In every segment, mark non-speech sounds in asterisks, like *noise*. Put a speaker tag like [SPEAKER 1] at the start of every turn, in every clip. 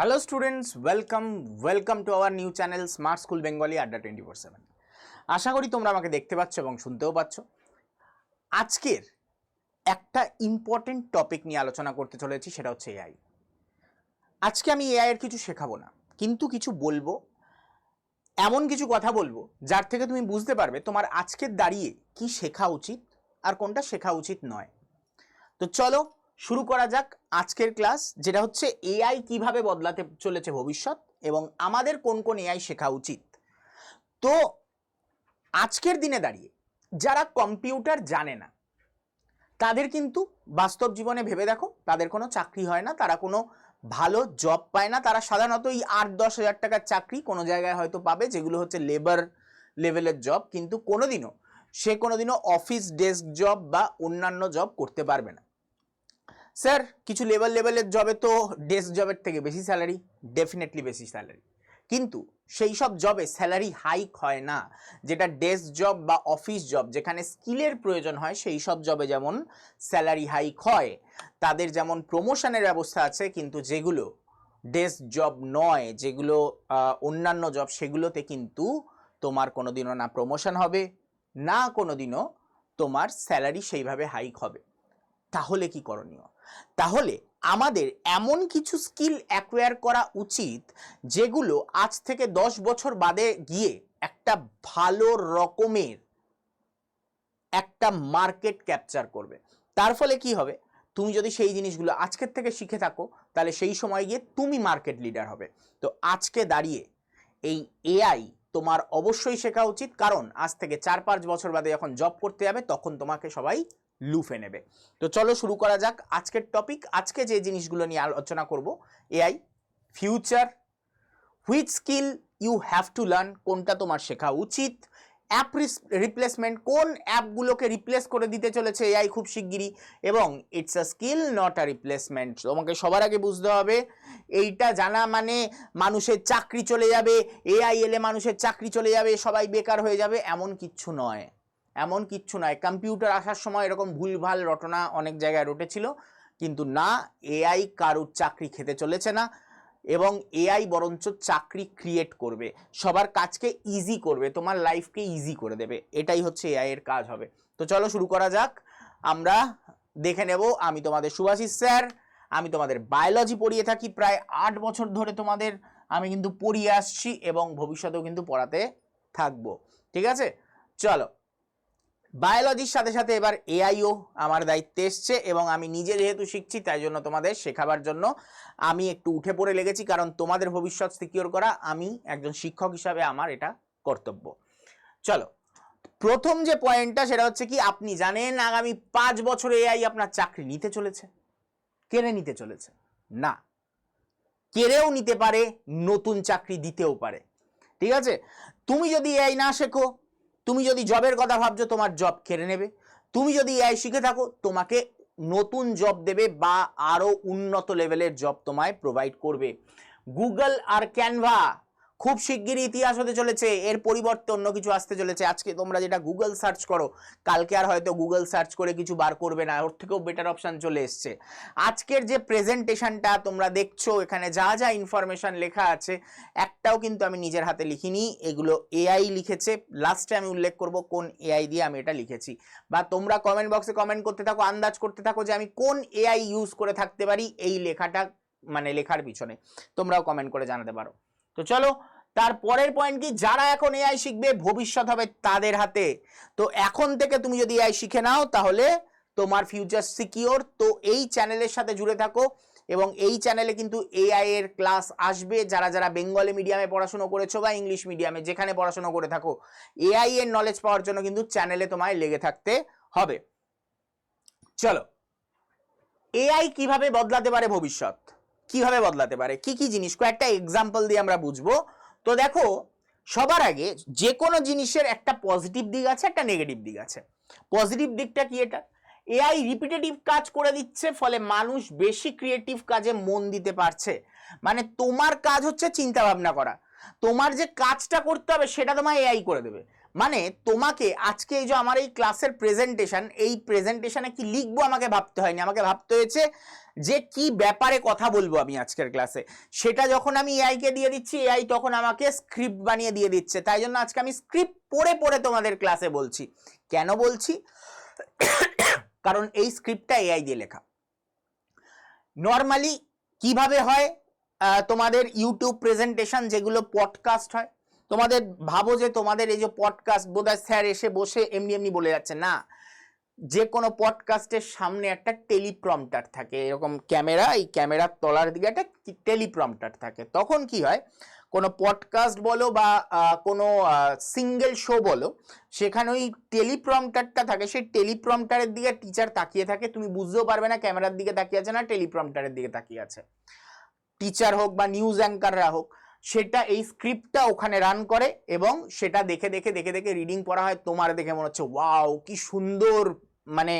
[SPEAKER 1] Hello students welcome welcome to our new channel smart school Bengali Adda twenty four seven আশা করি তোমরা আমাকে দেখতে পাচ্ছ এবং শুনতেও পাচ্ছ। আজকের একটা ইম্পর্টেন্ট টপিক নিয়ে আলোচনা করতে চলেছি, সেটা হচ্ছে এআই আজকে আমি এআই এর কিছু শেখাবো না, কিন্তু কিছু বলব, এমন কিছু কথা বলব, যার থেকে তুমি বুঝতে পারবে তোমার আজকের দাঁড়িয়ে কি শেখা উচিত আর কোনটা শেখা উচিত নয়। তো চলো শুরু করা যাক আজকের ক্লাস, যেটা হচ্ছে এআই কীভাবে বদলাতে চলেছে ভবিষ্যৎ এবং আমাদের কোন কোন এআই শেখা উচিত। তো আজকের দিনে দাঁড়িয়ে, যারা কম্পিউটার জানে না, তাদের কিন্তু বাস্তব জীবনে ভেবে দেখো, তাদের কোনো চাকরি হয় না, তারা কোনো ভালো জব পায় না, তারা সাধারণত এই আট দশ হাজার টাকার চাকরি কোনো জায়গায় হয়তো পাবে, যেগুলো হচ্ছে লেবার লেভেলের জব কিন্তু কোনোদিনও সে কোনোদিনও অফিস ডেস্ক জব বা অন্যান্য জব করতে পারবে না। স্যার কিছু লেভেল লেভেলের জবে তো ডেস্ক জবের থেকে বেশি স্যালারি ডেফিনেটলি বেশি স্যালারি কিন্তু সেই সব জবে স্যালারি হাইক হয় না। যেটা ডেস্ক জব বা অফিস জব যেখানে স্কিলের প্রয়োজন হয়, সেই সব জবে যেমন স্যালারি হাইক হয়, তাদের যেমন প্রমোশনের ব্যবস্থা আছে, কিন্তু যেগুলো ডেস্ক জব নয়, যেগুলো অন্যান্য জব সেগুলোতে কিন্তু তোমার কোনোদিনও না প্রমোশন হবে, না কোনোদিনও তোমার স্যালারি সেইভাবে হাইক হবে। তাহলে কি করণীয়? তাহলে আমাদের এমন কিছু স্কিল অ্যাকোয়ার করা উচিত যেগুলো আজ থেকে দশ বছর বাদে গিয়ে একটা ভালো রকমের একটা মার্কেট ক্যাপচার করবে। তার ফলে কি হবে? তুমি যদি সেই জিনিসগুলো আজকের থেকে শিখে থাকো, তাহলে সেই সময় গিয়ে তুমি মার্কেট লিডার হবে। তো আজকে দাঁড়িয়ে এই এআই তোমার অবশ্যই শেখা উচিত, কারণ আজ থেকে চার পাঁচ বছর বাদে যখন জব করতে যাবে, তখন তোমাকে সবাই লুফে নেবে। তো চলো শুরু করা যাক আজকের টপিক আজকে যে জিনিসগুলো নিয়ে আলোচনা করব AI future which skill you have to learn কোনটা তোমার শেখা উচিত অ্যাপ রিপ্লেসমেন্ট কোন অ্যাপগুলোকে রিপ্লেস করে দিতে চলেছে এআই খুব শিগগিরই, এবং it's a skill not a replacement তোমাকে সবার আগে বুঝতে হবে, এইটা জানা মানে মানুষের চাকরি চলে যাবে এআই এলে মানুষের চাকরি চলে যাবে, সবাই বেকার হয়ে যাবে, এমন কিচ্ছু নয়। এমন কিচ্ছু নয়। কম্পিউটার আসার সময় এরকম ভুলভাল রটনা অনেক জায়গায় রটেছিল, কিন্তু না, এআই কারুর চাকরি খেতে চলেছে না এবং এআই বরঞ্চ চাকরি ক্রিয়েট করবে। সবার কাজকে ইজি করবে, তোমার লাইফকে ইজি করে দেবে। এটাই হচ্ছে এআই এর কাজ হবে। তো চলো শুরু করা যাক। আমরা দেখে নেব, আমি তোমাদের সুভাষিস স্যার, আমি তোমাদের বায়োলজি পড়িয়ে থাকি প্রায় আট বছর ধরে তোমাদের, আমি কিন্তু পড়িয়ে আসছি এবং ভবিষ্যতেও কিন্তু পড়াতে থাকব। ঠিক আছে? চলো। বায়োলজির সাথে সাথে এবার এআইও আমার দায়িত্বে এসছে এবং আমি নিজে যেহেতু শিখছি, তাই জন্য তোমাদের শেখাবার জন্য আমি একটু উঠে পড়ে লেগেছি। কারণ তোমাদের ভবিষ্যৎ সিকিওর করা আমি একজন শিক্ষক হিসাবে আমার এটা কর্তব্য। চলো, প্রথম যে পয়েন্টটা সেটা হচ্ছে কি, আপনি জানেন আগামী পাঁচ বছরে এআই আপনার চাকরি নিতে চলেছে? কেড়ে নিতে চলেছে? না। কেড়েও নিতে পারে, নতুন চাকরি দিতেও পারে। ঠিক আছে? তুমি যদি এআই না শেখো তুমি যদি জবের কথা ভাবছ, তোমার জব কেড়ে নেবে। তুমি যদি এআই শিখে থাকো, তোমাকে নতুন জব দেবে বা আরও উন্নত লেভেলের জব তোমায় প্রোভাইড করবে। গুগল আর ক্যানভা খুব শিগগিরই ইতিহাস হতে চলেছে, এর পরিবর্তে অন্য কিছু আসতে চলেছে। আজকে তোমরা যেটা গুগল সার্চ করো, কালকে আর হয়তো গুগল সার্চ করে কিছু বার করবে না, ওর থেকেও বেটার অপশান চলে এসছে। আজকের যে প্রেজেন্টেশনটা তোমরা দেখছ, এখানে যা যা ইনফরমেশন লেখা আছে, একটাও কিন্তু আমি নিজের হাতে লিখিনি, এগুলো এআই লিখেছে। লাস্টে আমি উল্লেখ করব কোন এআই দিয়ে আমি এটা লিখেছি। বা তোমরা কমেন্ট বক্সে কমেন্ট করতে থাকো, আন্দাজ করতে থাকো যে আমি কোন এআই ইউজ করে থাকতে পারি এই লেখাটা মানে লেখার পিছনে। তোমরাও কমেন্ট করে জানাতে পারো। তো চলো, তার পরের পয়েন্ট কি? যারা এখন এআই শিখবে, ভবিষ্যৎ হবে তাদের হাতে। তো এখন থেকে তুমি যদি এআই শিখে নাও, তাহলে তোমার ফিউচার সিকিওর তো এই চ্যানেলের সাথে জুড়ে থাকো এবং এই চ্যানেলে কিন্তু এআই এর ক্লাস আসবে। যারা যারা বেঙ্গলি মিডিয়ামে পড়াশোনা করেছ বা ইংলিশ মিডিয়ামে যেখানে পড়াশোনা করে থাকো এআই এর নলেজ পাওয়ার জন্য কিন্তু চ্যানেলে তোমায় লেগে থাকতে হবে। চলো এআই কীভাবে বদলাতে পারে ভবিষ্যৎ? কীভাবে বদলাতে পারে? কি কি জিনিস? কয়েকটা এক্সাম্পল দিয়ে আমরা বুঝব। তো দেখো, সবার আগে যে কোনো জিনিসের একটা পজিটিভ দিক আছে, একটা নেগেটিভ দিক আছে। পজিটিভ দিকটা কি এটা? এআই রিপিটেটিভ কাজ করে দিচ্ছে, ফলে মানুষ বেশি ক্রিয়েটিভ কাজে মন দিতে পারছে। মানে তোমার কাজ হচ্ছে চিন্তা ভাবনা করা। তোমার যে কাজটা করতে হবে, সেটা তোমায় এআই করে দেবে। মানে তোমাকে আজকে এই যে আমার এই ক্লাসের প্রেজেন্টেশন এই প্রেজেন্টেশনে কি লিখব আমাকে ভাবতে হয়নি। আমাকে ভাবতে হয়েছে যে কি ব্যাপারে কথা বলব আমি আজকের ক্লাসে সেটা যখন আমি এআই কে দিয়ে দিচ্ছি এআই তখন আমাকে স্ক্রিপ্ট বানিয়ে দিয়ে দিচ্ছে। তাই জন্য আজকে আমি স্ক্রিপ্ট পড়ে পড়ে তোমাদের ক্লাসে বলছি। কেন বলছি? কারণ এই স্ক্রিপ্টটা এআই দিয়ে লেখা। নর্মালি কীভাবে হয়? তোমাদের ইউটিউব প্রেজেন্টেশন যেগুলো পডকাস্ট হয় তোমাদের ভাবো যে তোমাদের এই যে পডকাস্ট বোধহয় স্যার এসে বসে এমনি এমনি বলে যাচ্ছে। না, যে কোনো পডকাস্টের সামনে একটা টেলিপ্রম্পটার থাকে। এরকম ক্যামেরা এই ক্যামেরার তলার দিকে একটা টেলিপ্রম্পটার থাকে। তখন কি হয়, কোনো পডকাস্ট বলো বা কোনো সিঙ্গেল শো বলো, সেখানে ওই টেলিপ্রম্পটারটা থাকে। সেই টেলিপ্রম্পটারের দিকে টিচার তাকিয়ে থাকে। তুমি বুঝতেও পারবে না ক্যামেরার দিকে তাকিয়ে আছে না টেলিপ্রম্পটারের দিকে তাকিয়ে আছে। টিচার হোক বা নিউজ অ্যাঙ্কাররা হোক সেটা এই স্ক্রিপ্টটা ওখানে রান করে এবং সেটা দেখে দেখে দেখে দেখে রিডিং পড়া হয়। তোমার দেখে মনে হচ্ছে ওয়াও কি সুন্দর মানে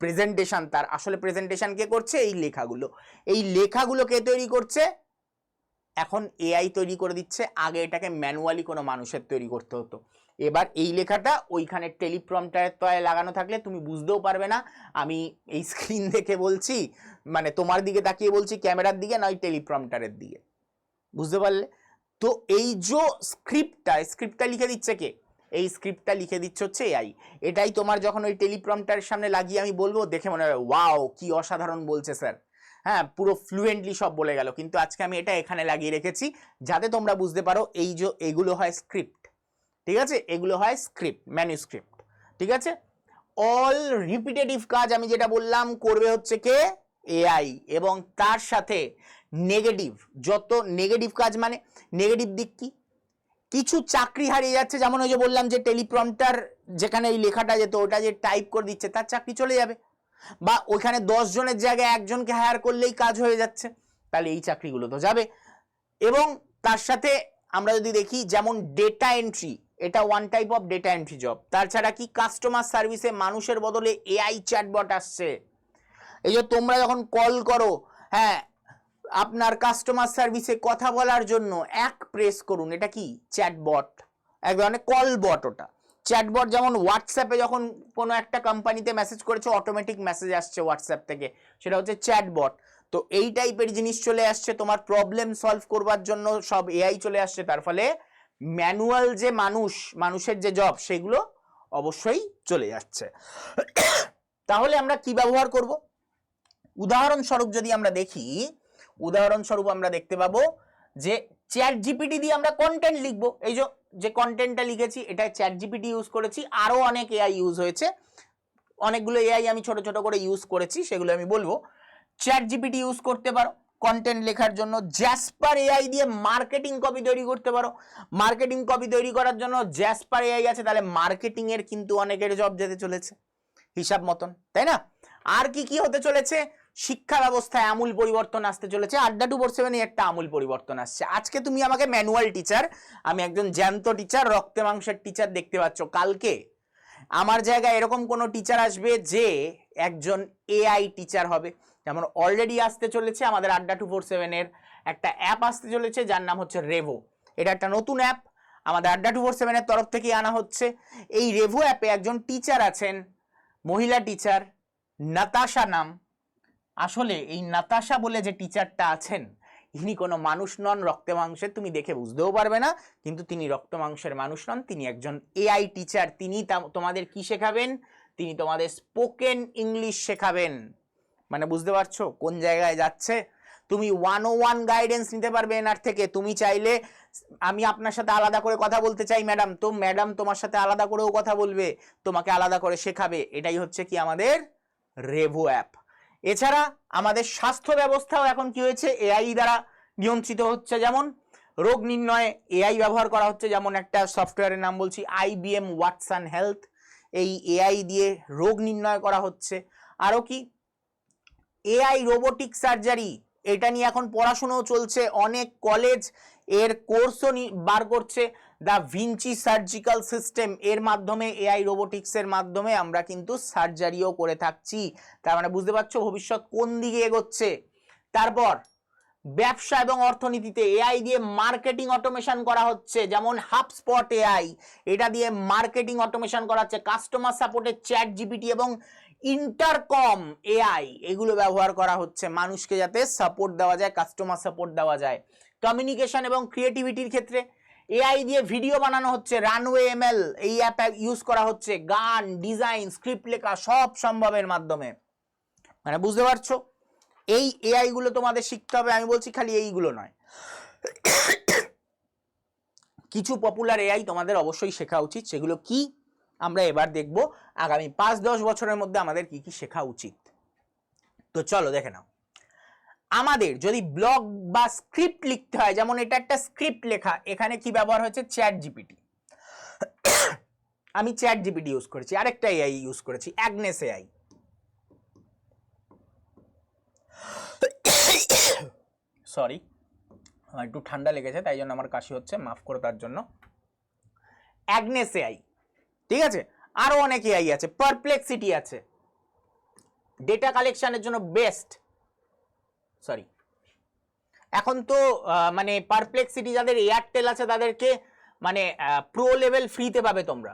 [SPEAKER 1] প্রেজেন্টেশন তার। আসলে প্রেজেন্টেশন কে করছে এই লেখাগুলো। এই লেখাগুলো কে তৈরি করছে? এখন এআই তৈরি করে দিচ্ছে। আগে এটাকে ম্যানুয়ালি কোনো মানুষের তৈরি করতে হতো। এবার এই লেখাটা ওইখানে টেলিপ্রম্পটারের তলায় লাগানো থাকলে তুমি বুঝতেও পারবে না। আমি এই স্ক্রিন দেখে বলছি মানে তোমার দিকে তাকিয়ে বলছি, ক্যামেরার দিকে না ওই টেলিপ্রম্পটারের দিকে। বুঝতে পারলে? তো এই যে স্ক্রিপ্টটা স্ক্রিপ্টটা লিখে দিচ্ছে কে? এই স্ক্রিপ্টটা লিখে দিচ্ছে হচ্ছে এআই এটাই তোমার যখন ওই টেলিপ্রম্পটারের সামনে লাগিয়ে আমি বলব, দেখে মনে হবে, ওয়াও, কি অসাধারণ বলছে স্যার হ্যাঁ পুরো ফ্লুয়েন্টলি সব বলে গেল। কিন্তু আজকে আমি এটা এখানে লাগিয়ে রেখেছি, যাতে তোমরা বুঝতে পারো এই যে এগুলো হয় স্ক্রিপ্ট ঠিক আছে? এগুলো হয় স্ক্রিপ্ট ম্যানুস্ক্রিপ্ট ঠিক আছে? অল রিপিটেটিভ কাজ আমি যেটা বললাম, করবে হচ্ছে কে? এআই এবং তার সাথে নেগেটিভ। যত নেগেটিভ কাজ মানে নেগেটিভ দিক কি? কিছু চাকরি হারিয়ে যাচ্ছে, যেমন ওই যে বললাম যে টেলিপ্রম্পটার যেখানে এই লেখাটা যেত, ওটা যে টাইপ করে দিচ্ছে, তার চাকরি চলে যাবে। বা ওইখানে দশ জনের জায়গায় একজনকে হায়ার করলেই কাজ হয়ে যাচ্ছে, তাহলে এই চাকরিগুলো তো যাবে। এবং তার সাথে আমরা যদি দেখি, যেমন ডেটা এন্ট্রি এটা one type of data entry job তাছাড়া কি কাস্টমার সার্ভিসে মানুষের বদলে এআই চ্যাটবট আসছে? এই যে তোমরা যখন কল করো হ্যাঁ আপনার কাস্টমার সার্ভিসে কথা বলার জন্য এক প্রেস করুন। এটা কি? চ্যাটবট এক ধরনের কল বট ওটা। চ্যাটবট যেমন হোয়াটসঅ্যাপে যখন কোনো একটা কোম্পানিতে মেসেজ করেছে অটোমেটিক মেসেজ আসছে হোয়াটসঅ্যাপ থেকে। সেটা হচ্ছে চ্যাটবট তো এই টাইপের জিনিস চলে আসছে, তোমার প্রবলেম সলভ করবার জন্য সব এআই চলে আসছে। তার ফলে ম্যানুয়াল যে মানুষ, মানুষের যে জব সেগুলো অবশ্যই চলে যাচ্ছে। তাহলে আমরা কি ব্যবহার করব? উদাহরণস্বরূপ যদি আমরা দেখি উদাহরণস্বরূপ আমরা দেখতে পাবো যে চ্যাট জিপিটি দিয়ে আমরা কন্টেন্ট লিখব। এই যে কন্টেন্টটা লিখেছি এটা চ্যাট জিপিটি ইউজ করেছি। আরও অনেক এআই ইউজ হয়েছে। অনেকগুলো এআই আমি ছোট ছোট করে ইউজ করেছি, সেগুলো আমি বলব। চ্যাট জিপিটি ইউজ করতে পারো কন্টেন্ট লেখার জন্য। জ্যাসপার এআই দিয়ে মার্কেটিং কপি তৈরি করতে পারো। মার্কেটিং কপি তৈরি করার জন্য জ্যাসপার এআই আছে, তাহলে মার্কেটিং এর কিন্তু অনেকের জব যেতে চলেছে। হিসাব মতন, তাই না? আর কি কি হতে চলেছে? শিক্ষা ব্যবস্থায় আমূল পরিবর্তন আসতে চলেছে। আড্ডা টু ফোর সেভেনে একটা আমূল পরিবর্তন আসছে। আজকে তুমি আমাকে ম্যানুয়াল টিচার, আমি একজন জ্যান্ত টিচার, রক্তে মাংসের টিচার দেখতে পাচ্ছ। কালকে আমার জায়গায় এরকম কোনো টিচার আসবে যে একজন এআই টিচার হবে। যেমন অলরেডি আসতে চলেছে, আমাদের আড্ডা টু ফোর সেভেনের একটা অ্যাপ আসতে চলেছে, যার নাম হচ্ছে রেভো এটা একটা নতুন অ্যাপ আমাদের আড্ডা টু ফোর সেভেনের তরফ থেকে আনা হচ্ছে। এই রেভো অ্যাপে একজন টিচার আছেন, মহিলা টিচার, নাতাশা নাম। আসলে এই নাতাশা বলে যে টিচারটা আছেন, ইনি কোনো মানুষ নন, রক্তে মাংসের তুমি দেখে বুঝতেও পারবে না, কিন্তু তিনি রক্ত মাংসের মানুষ নন, তিনি একজন এআই টিচার তিনি তোমাদের কি শেখাবেন? তিনি তোমাদের স্পোকেন ইংলিশ শেখাবেন। মানে বুঝতে পারছ কোন জায়গায় যাচ্ছে? তুমি ওয়ান ও ওয়ান গাইডেন্স নিতে পারবে এনার থেকে, তুমি চাইলে, আমি আপনার সাথে আলাদা করে কথা বলতে চাই ম্যাডাম তো ম্যাডাম তোমার সাথে আলাদা করেও কথা বলবে, তোমাকে আলাদা করে শেখাবে। এটাই হচ্ছে কি আমাদের রেভো অ্যাপ এছাড়া আমাদের স্বাস্থ্য ব্যবস্থাও এখন কি হয়েছে? এআই দ্বারা নিয়ন্ত্রিত হচ্ছে। যেমন রোগ নির্ণয়ে এআই ব্যবহার করা হচ্ছে। যেমন একটা সফটওয়্যারের নাম বলছি আইবিএম ওয়াটসন হেলথ এই এআই দিয়ে রোগ নির্ণয় করা হচ্ছে। আরও কি? এআই রোবোটিক সার্জারি এটা নিয়ে এখন পড়াশুনোও চলছে। অনেক কলেজের কোর্সও বার করছে। দ্য ভিঞ্চি সার্জিক্যাল সিস্টেম এর মাধ্যমে এআই রোবোটিক্সের মাধ্যমে আমরা কিন্তু সার্জারিও করে থাকছি। তার মানে বুঝতে পারছ ভবিষ্যৎ কোন দিকে এগোচ্ছে? তারপর, ব্যবসা এবং অর্থনীতিতে এআই দিয়ে মার্কেটিং অটোমেশন করা হচ্ছে, যেমন হাবস্পট এআই এটা দিয়ে মার্কেটিং অটোমেশন করা হচ্ছে কাস্টমার সাপোর্টে চ্যাট জিপিটি এবং ইন্টারকম এআই এগুলো ব্যবহার করা হচ্ছে, মানুষকে যাতে সাপোর্ট দেওয়া যায় কাস্টমার সাপোর্ট দেওয়া যায়। কমিউনিকেশন এবং ক্রিয়েটিভিটির ক্ষেত্রে এআই দিয়ে ভিডিও বানানো হচ্ছে, রানওয়ে এমএল, এই অ্যাপ ইউজ করা হচ্ছে, গান ডিজাইন স্ক্রিপ্ট লেখা সব সম্ভবের মাধ্যমে। মানে বুঝতে পারছ? এই এআই গুলো তোমাদের শিখতে হবে, আমি বলছি খালি এইগুলো নয়। কিছু পপুলার এআই তোমাদের অবশ্যই শেখা উচিত, সেগুলো কি আমরা এবার দেখব। আগামী পাঁচ দশ বছরের মধ্যে আমাদের কি কি শেখা উচিত। তো চলো দেখে নাও। আমাদের যদি ব্লগ বা স্ক্রিপ্ট লিখতে হয়, যেমন এটা একটা স্ক্রিপ্ট লেখা, এখানে কি ব্যবহার হয়েছে? চ্যাট জিপিটি আমি চ্যাট জিপিটি ইউজ করেছি, আরেকটা এআই ইউজ করেছি অ্যাগনেস এআই সরি আমার একটু ঠান্ডা লেগেছে, তাই জন্য আমার কাশি হচ্ছে, মাফ করে তার জন্য। অ্যাগনেস এআই ঠিক আছে? আরও অনেক এআই আছে পারপ্লেক্সিটি আছে। ডেটা কালেকশনের জন্য বেস্ট সরি এখন তো মানে পারপ্লেক্সিটি যাদের এয়ারটেল আছে তাদেরকে মানে প্রো লেভেল ফ্রিতে পাবে তোমরা।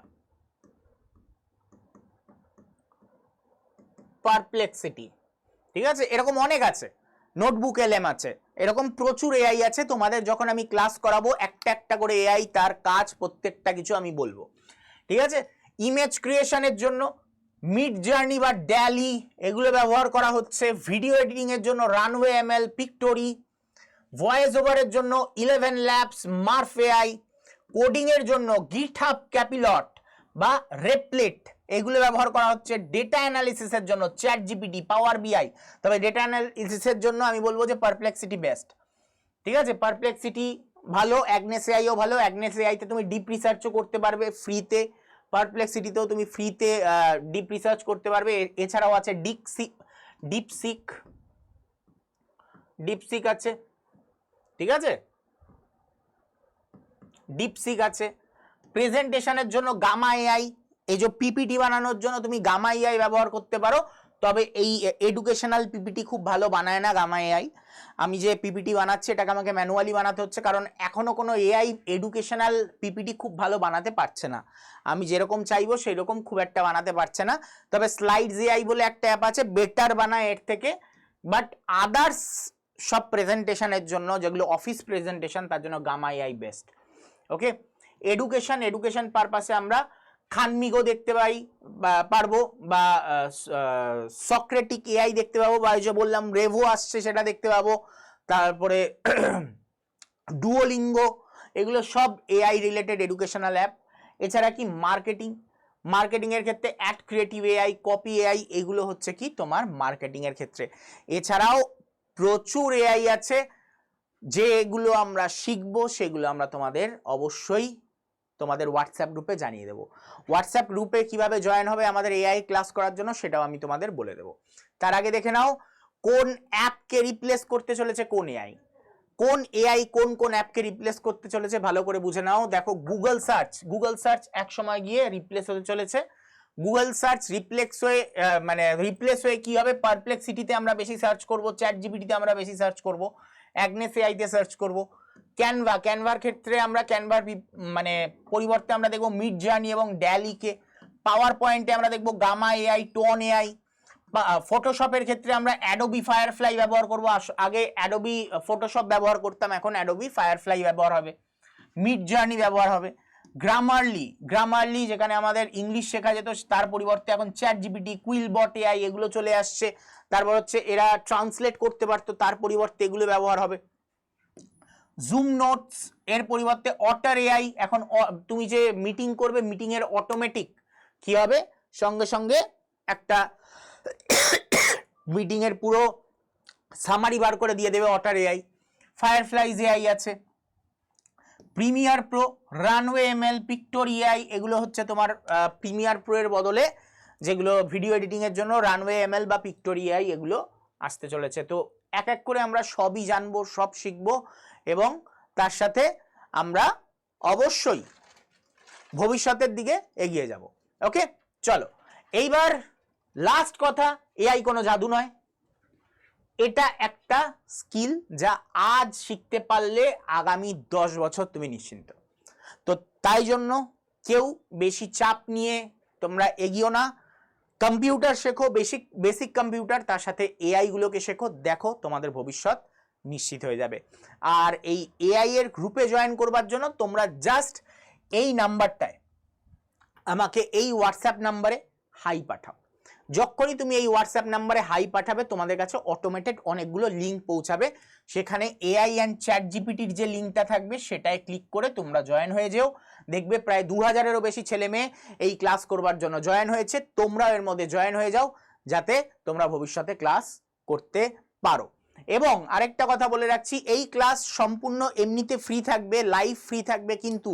[SPEAKER 1] পারপ্লেক্সিটি ঠিক আছে? এরকম অনেক আছে। নোটবুক এলএম আছে। এরকম প্রচুর এআই আছে। তোমাদের যখন আমি ক্লাস করাবো, একটা একটা করে এআই তার কাজ, প্রত্যেকটা কিছু আমি বলব। ঠিক আছে? ইমেজ ক্রিয়েশনের জন্য মিড জার্নি বা ড্যালি এগুলো ব্যবহার করা হচ্ছে। ভিডিও এডিটিং এর জন্য রানওয়ে এমএল পিক্টোরি ভয়েস ওভারের জন্য Eleven Labs Murf AI coding এর জন্য গিটহাব ক্যাপিলট বা রেপলেট এগুলো ব্যবহার করা হচ্ছে। ডেটা অ্যানালিসিসের জন্য চ্যাট জিপিটি পাওয়ার বিআই তবে ডেটা অ্যানালিসিসের জন্য আমি বলব যে পারপ্লেক্সিটি বেস্ট ঠিক আছে? পারপ্লেক্সিটি ভালো অ্যাগনেস এআইও ভালো। অ্যাগনেস এআইতে তুমি ডিপ রিসার্চও করতে পারবে ফ্রিতে পারপ্লেক্সিটিতেও তুমি ফ্রিতে ডিপ রিসার্চ করতে পারবে। এছাড়াও আছে ডিপসি ডিপসিক ডিপসিক আছে। ঠিক আছে? ডিপসিক আছে। প্রেজেন্টেশনের জন্য গামা এআই এই যে পিপিটি বানানোর জন্য তুমি গামা এআই ব্যবহার করতে পারো। তবে এই এডুকেশনাল পিপিটি খুব ভালো বানায় না গামা এআই আমি যে পিপিটি বানাচ্ছি, এটাকে আমাকে ম্যানুয়ালি বানাতে হচ্ছে, কারণ এখনও কোনো এআই এডুকেশনাল পিপিটি খুব ভালো বানাতে পারছে না। আমি যেরকম চাইব সেই রকম খুব একটা বানাতে পারছে না। তবে স্লাইডস এআই বলে একটা অ্যাপ আছে বেটার বানায় এর থেকে। বাট আদার্স সব প্রেজেন্টেশনের জন্য, যেগুলো অফিস প্রেজেন্টেশন তার জন্য Gamma AI best okay education education পারপাসে আমরা খানমিগো দেখতে পাই পারব, বা সক্রেটিক এআই দেখতে পাবো, বা যে বললাম, রেভো আসছে সেটা দেখতে পাবো। তারপরে *clears throat* ডুওলিঙ্গো, এগুলো সব এআই রিলেটেড এডুকেশনাল অ্যাপ এছাড়া কি মার্কেটিং? মার্কেটিং এর ক্ষেত্রে ad creative AI copy AI, এগুলো হচ্ছে কি তোমার মার্কেটিং এর ক্ষেত্রে। এছাড়াও প্রচুর এআই আছে, যেগুলো আমরা শিখব, সেগুলো আমরা তোমাদের অবশ্যই তোমাদের হোয়াটসঅ্যাপ গ্রুপে জানিয়ে দেবো। হোয়াটসঅ্যাপ গ্রুপে কীভাবে জয়েন হবে আমাদের এআই ক্লাস করার জন্য সেটাও আমি তোমাদের বলে দেবো। তার আগে দেখে নাও, কোন অ্যাপকে রিপ্লেস করতে চলেছে কোন এআই কোন এআই কোন কোন অ্যাপকে রিপ্লেস করতে চলেছে ভালো করে বুঝে নাও। দেখো গুগল সার্চ গুগল সার্চ এক সময় গিয়ে রিপ্লেস হতে চলেছে। গুগল সার্চ রিপ্লেক্স হয়ে মানে রিপ্লেস হয়ে কি হবে? পারপ্লেক্সিটিতে আমরা বেশি সার্চ করব চ্যাট জিবিটিতে আমরা বেশি সার্চ করব অ্যাগনেস এআইতে সার্চ করব। ক্যানভা ক্যানভার ক্ষেত্রে আমরা ক্যানভার মানে পরিবর্তে আমরা দেখব মিড জার্নি এবং ড্যালিকে পাওয়ার পয়েন্টে আমরা দেখব গামা এআই টোন এআই ফটোশপের ক্ষেত্রে আমরা অ্যাডোবি ফায়ারফ্লাই ব্যবহার করব। আগে অ্যাডোবি ফটোশপ ব্যবহার করতাম, এখন অ্যাডোবি ফায়ারফ্লাই ব্যবহার হবে। মিড জার্নি ব্যবহার হবে। গ্রামারলি গ্রামারলি যেখানে আমাদের ইংলিশ শেখা যেত, তার পরিবর্তে এখন chat GPT QuillBot AI এগুলো চলে আসছে। তারপর হচ্ছে এরা ট্রান্সলেট করতে পারতো, তার পরিবর্তে এগুলো ব্যবহার হবে। জুম নোটস এর পরিবর্তে অটার এআই এখন তুমি যে মিটিং করবে মিটিং এর অটোমেটিক কি হবে? সঙ্গে সঙ্গে একটা মিটিং এর পুরো সামারি বার করে দিয়ে দেবে অটার এআই ফায়ারফ্লাইজ এআই আছে। Premiere Pro Runway ML Pictory AI এগুলো হচ্ছে তোমার প্রিমিয়ার প্রো এর বদলে যেগুলো ভিডিও এডিটিং এর জন্য রানওয়ে এমএল বা পিক্টোর এআই এগুলো আসতে চলেছে। তো এক এক করে আমরা সবই জানব, সব শিখব। এবং তার সাথে আমরা অবশ্যই ভবিষ্যতের দিকে এগিয়ে যাব। ওকে চলো। এইবার লাস্ট কথা এআই কোনো জাদু নয়। এটা একটা স্কিল যা আজ শিখতে পারলে আগামী দশ বছর তুমি নিশ্চিন্ত। তো তাই জন্য কেউ বেশি চাপ নিয়ে তোমরা এগিও না। কম্পিউটার শেখো বেসিক বেসিক কম্পিউটার তার সাথে এআইগুলোকে শেখো। দেখো তোমাদের ভবিষ্যৎ। নিশ্চিত হয়ে যাবে। আর এই এআই এর গ্রুপে জয়েন করবার জন্য তোমরা জাস্ট এই নাম্বারটায় আমাকে এই হোয়াটসঅ্যাপ নাম্বারে হাই পাঠাও। যখনই তুমি এই হোয়াটসঅ্যাপ নাম্বারে হাই পাঠাবে, তোমাদের কাছে অটোমেটেড অনেকগুলো লিঙ্ক পৌঁছাবে। সেখানে এআই অ্যান্ড চ্যাট জিপিটির যে লিঙ্কটা থাকবে, সেটায় ক্লিক করে তোমরা জয়েন হয়ে যেও। দেখবে প্রায় দু হাজারেরও বেশি ছেলে মেয়ে এই ক্লাস করবার জন্য জয়েন হয়েছে। তোমরাও এর মধ্যে জয়েন হয়ে যাও, যাতে তোমরা ভবিষ্যতে ক্লাস করতে পারো। এবং আরেকটা কথা বলে রাখছি, এই ক্লাস সম্পূর্ণ এমনিতে ফ্রি থাকবে লাইভ ফ্রি থাকবে, কিন্তু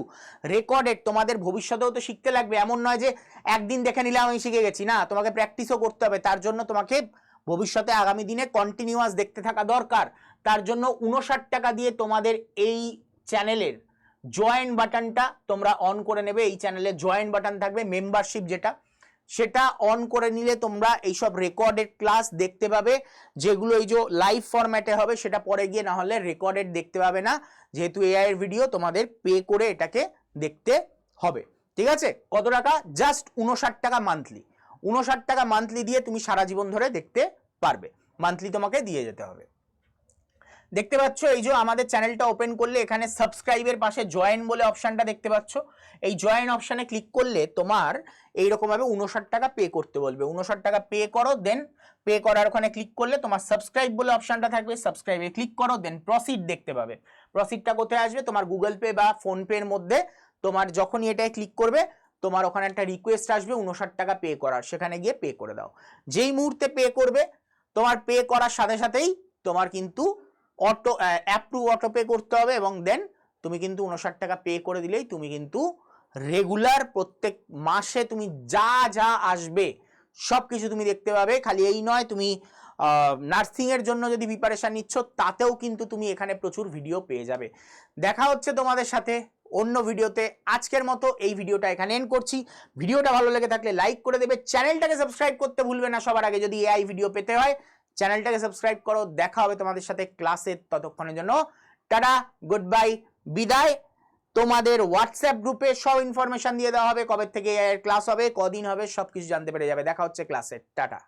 [SPEAKER 1] রেকর্ডেড তোমাদের ভবিষ্যতেও তো শিখতে লাগবে। এমন নয় যে একদিন দেখে নিলে আমি শিখে গেছি। না, তোমাকে প্র্যাকটিসও করতে হবে। তার জন্য তোমাকে ভবিষ্যতে আগামী দিনে কন্টিনিউয়াস দেখতে থাকা দরকার। তার জন্য উনষাট টাকা দিয়ে তোমাদের এই চ্যানেলের জয়েন বাটনটা তোমরা অন করে নেবে। এই চ্যানেলে জয়েন বাটন থাকবে মেম্বারশিপ যেটা। সেটা অন করে নিলে তোমরা এইসব রেকর্ডেড ক্লাস দেখতে পাবে। যেগুলো এই যে লাইভ ফরম্যাটে হবে, সেটা পরে গিয়ে না হলে রেকর্ডেড দেখতে পাবে না। যেহেতু এআই এর ভিডিও তোমাদের পে করে এটাকে দেখতে হবে। ঠিক আছে? কত টাকা? জাস্ট উনষাট টাকা মান্থলি উনষাট টাকা মান্থলি দিয়ে তুমি সারা জীবন ধরে দেখতে পারবে। মান্থলি তোমাকে দিয়ে যেতে হবে। দেখতে পাচ্ছ, এই যে আমাদের চ্যানেলটা ওপেন করলে এখানে সাবস্ক্রাইবের পাশে জয়েন বলে অপশানটা দেখতে পাচ্ছ। এই জয়েন অপশানে ক্লিক করলে তোমার এইরকমভাবে উনষাট টাকা পে করতে বলবে। উনষাট টাকা পে করো দেন পে করার ওখানে ক্লিক করলে তোমার সাবস্ক্রাইব বলে অপশানটা থাকবে। সাবস্ক্রাইবে ক্লিক করো দেন প্রসিড দেখতে পাবে। প্রসিডটা কোথায় আসবে? তোমার গুগল পে বা ফোনপের মধ্যে। তোমার যখনই এটায় ক্লিক করবে, তোমার ওখানে একটা রিকোয়েস্ট আসবে উনষাট টাকা পে করার। সেখানে গিয়ে পে করে দাও। যেই মুহূর্তে পে করবে, তোমার পে করার সাথে সাথেই তোমার কিন্তু auto app to auto pay করতে হবে এবং দেন তুমি কিন্তু উনষাট টাকা পে করে দিলেই তুমি কিন্তু রেগুলার প্রত্যেক মাসে তুমি যা যা আসবে সব কিছু তুমি দেখতে পাবে। খালি এই নয়, তুমি নার্সিং এর জন্য যদি প্রিপারেশন নিচ্ছ, তাতেও কিন্তু তুমি এখানে প্রচুর ভিডিও পেয়ে যাবে। দেখা হচ্ছে তোমাদের সাথে অন্য ভিডিওতে আজকের মতো এই ভিডিওটা এখানে এন্ড করছি। ভিডিওটা ভালো লেগে থাকলে লাইক করে দেবে। চ্যানেলটাকে সাবস্ক্রাইব করতে ভুলবে না। সবার আগে যদি এআই ভিডিও পেতে হয় চ্যানেলটাকে সাবস্ক্রাইব করো, দেখা হবে তোমাদের সাথে ক্লাসে ততক্ষণের জন্য। টাটা গুড বাই বিদায়। তোমাদের হোয়াটসঅ্যাপ গ্রুপে সব ইনফরমেশন দিয়ে দেওয়া হবে, কবে থেকে ক্লাস হবে, কদিন হবে সব কিছু জানতে পেরে যাবে। দেখা হচ্ছে ক্লাসে টাটা।